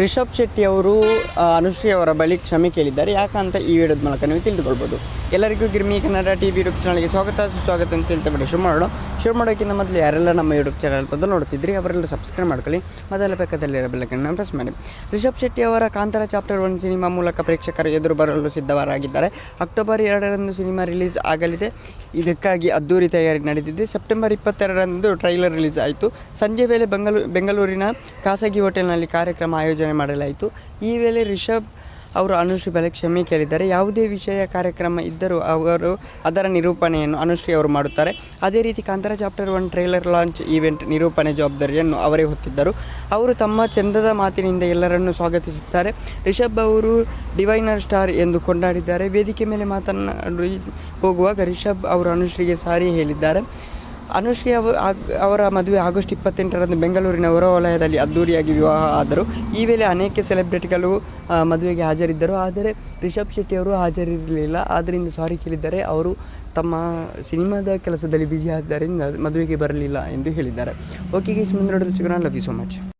ರಿಷಬ್ ಶೆಟ್ಟಿ ಅವರು ಅನುಶ್ರೀ ಅವರ ಬಳಿ ಕ್ಷಮೆ ಕೇಳಿದ್ದಾರೆ. ಯಾಕಂತ ಈ ವಿಡಿಯೋದ ಮೂಲಕ ನೀವು ತಿಳಿದುಕೊಳ್ಬೋದು. ಎಲ್ಲರಿಗೂ ಗಿರ್ಮಿ ಕನ್ನಡ ಟಿ ವಿ ಯೂಟ್ಯೂಬ್ ಚಾನಲ್ಗೆ ಸ್ವಾಗತ. ಸುಸ್ವಾಗತ ಅಂತ ಹೇಳ್ತಾ ಶುರು ಮಾಡೋಣ ಶುರು ಮಾಡೋಕ್ಕಿಂತ ಮೊದಲು ಯಾರೆಲ್ಲ ನಮ್ಮ ಯೂಟ್ಯೂಬ್ ಚಾನಲ್ ಬಂದು ನೋಡ್ತಿದ್ರಿ ಅವರೆಲ್ಲ ಸಬ್ಸ್ಕ್ರೈಬ್ ಮಾಡ್ಕೊಳ್ಳಿ. ಮೊದಲ ಪಕ್ಕದಲ್ಲಿರೋ ಬೆಲ್ಲಕ್ಕನ್ನು ಪ್ರೆಸ್ ಮಾಡಿ. ರಿಷಬ್ ಶೆಟ್ಟಿ ಅವರ ಕಾಂತಾರ ಚಾಪ್ಟರ್ ಒನ್ ಸಿನಿಮಾ ಮೂಲಕ ಪ್ರೇಕ್ಷಕರ ಎದುರು ಬರಲು ಸಿದ್ಧವರಾಗಿದ್ದಾರೆ ಅಕ್ಟೋಬರ್ ಎರಡರಂದು ಸಿನಿಮಾ ರಿಲೀಸ್ ಆಗಲಿದೆ. ಇದಕ್ಕಾಗಿ ಅದ್ದೂರಿ ತಯಾರಿ ನಡೆದಿದೆ. ಸೆಪ್ಟೆಂಬರ್ ಇಪ್ಪತ್ತೆರಡರಂದು ಟ್ರೈಲರ್ ರಿಲೀಸ್ ಆಯಿತು. ಸಂಜೆ ವೇಳೆ ಬೆಂಗಳೂರು ಬೆಂಗಳೂರಿನ ಖಾಸಗಿ ಹೋಟೆಲ್ನಲ್ಲಿ ಕಾರ್ಯಕ್ರಮ ಆಯೋಜನೆ ಮಾಡಲಾಯಿತು. ಈ ವೇಳೆ ರಿಷಬ್ ಅವರು ಅನುಶ್ರೀ ಬಳಿ ಕ್ಷಮೆ ಕೇಳಿದ್ದಾರೆ. ಯಾವುದೇ ವಿಷಯ ಕಾರ್ಯಕ್ರಮ ಇದ್ದರೂ ಅವರು ಅದರ ನಿರೂಪಣೆಯನ್ನು ಅನುಶ್ರೀ ಅವರು ಮಾಡುತ್ತಾರೆ. ಅದೇ ರೀತಿ Kantara chapter one trailer launch event ನಿರೂಪಣೆ ಜವಾಬ್ದಾರಿಯನ್ನು ಅವರೇ ಹೊತ್ತಿದ್ದರು. ಅವರು ತಮ್ಮ ಚಂದದ ಮಾತಿನಿಂದ ಎಲ್ಲರನ್ನು ಸ್ವಾಗತಿಸುತ್ತಾರೆ. ರಿಷಬ್ ಅವರು ಡಿವೈನರ್ ಸ್ಟಾರ್ ಎಂದು ಕೊಂಡಾಡಿದ್ದಾರೆ. ವೇದಿಕೆ ಮೇಲೆ ಮಾತನಾಡಿ ಹೋಗುವಾಗ ರಿಷಬ್ ಅವರು ಅನುಶ್ರೀಗೆ ಸಾರಿ ಹೇಳಿದ್ದಾರೆ. ಅನುಶ್ರೀ ಅವರು ಅವರ ಮದುವೆ ಆಗಸ್ಟ್ ಇಪ್ಪತ್ತೆಂಟರಂದು ಬೆಂಗಳೂರಿನ ಹೊರವಲಯದಲ್ಲಿ ಅದ್ದೂರಿಯಾಗಿ ವಿವಾಹ ಆದರು. ಈ ವೇಳೆ ಅನೇಕ ಸೆಲೆಬ್ರಿಟಿಗಳು ಮದುವೆಗೆ ಹಾಜರಿದ್ದರು. ಆದರೆ ರಿಷಬ್ ಶೆಟ್ಟಿ ಅವರು ಹಾಜರಿರಲಿಲ್ಲ. ಆದ್ದರಿಂದ ಸಾರಿ ಕೇಳಿದ್ದಾರೆ ಅವರು ತಮ್ಮ ಸಿನಿಮಾದ ಕೆಲಸದಲ್ಲಿ ಬ್ಯುಸಿ ಆದ್ದರಿಂದ ಮದುವೆಗೆ ಬರಲಿಲ್ಲ ಎಂದು ಹೇಳಿದ್ದಾರೆ. ಓಕೆ ಗೀಸ್ ಮುಂದೆ ನೋಡಲು ಸಿಗೋಣ. Love you so much